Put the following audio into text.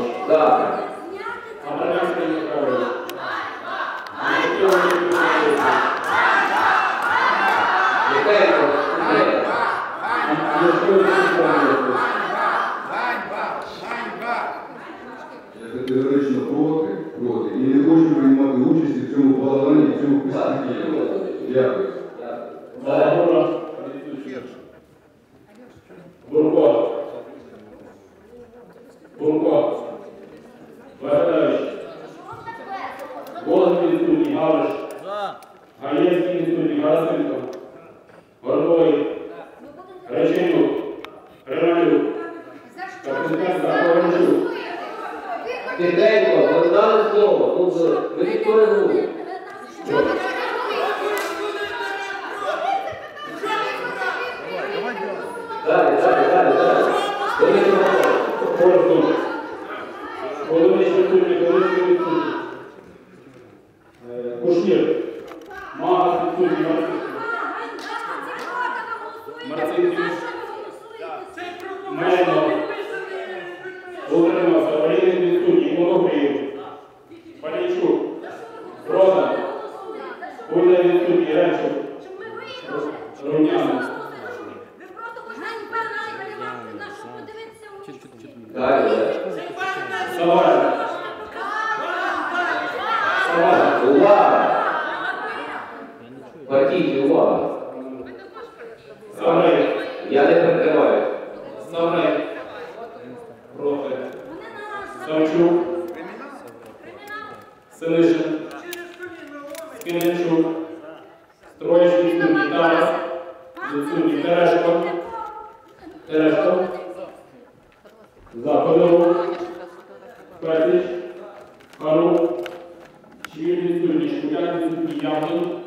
Михайлович. За. Абрамянський Михайлович. Антонов Михайлович. Тихенько. Антошкович Михайлович. Я категорично проти, проти. І не хочу приймати участь в цьому балагані, в цьому безпреділі. Дякую. Балагуна. Бурко. Бурко. Голос відсутній. Галиш. Гаєвський відсутній. Галасенко. Гордовий. Реченюк. Романюк. Капітан Запорожчук. Тихенько, ви дали слово. Ну, ви- ви відкоригуєте. Далі, далі, далі, далі. Великий. Коротко. Головний відсутній. Колишній відсутній. Кушнір. Магас відсутній. Марцинків. Мельно. Утримався. Валерій відсутній. Моногрів. Палійчук. Продан. Уля відсутній. Ренчук. Румяна. Далі. Саваля. Саваля. Увага! Увага! Саврей. Я не перекриваю. Саврей. Проти. Савчук. Синишин. Скиничук. Строїч відсутній. Тарас. Відсутній. Терешко. Терешко. Заходов. Петич. Харук. Чвір відсутній. Шкуляк відсутній. Явний.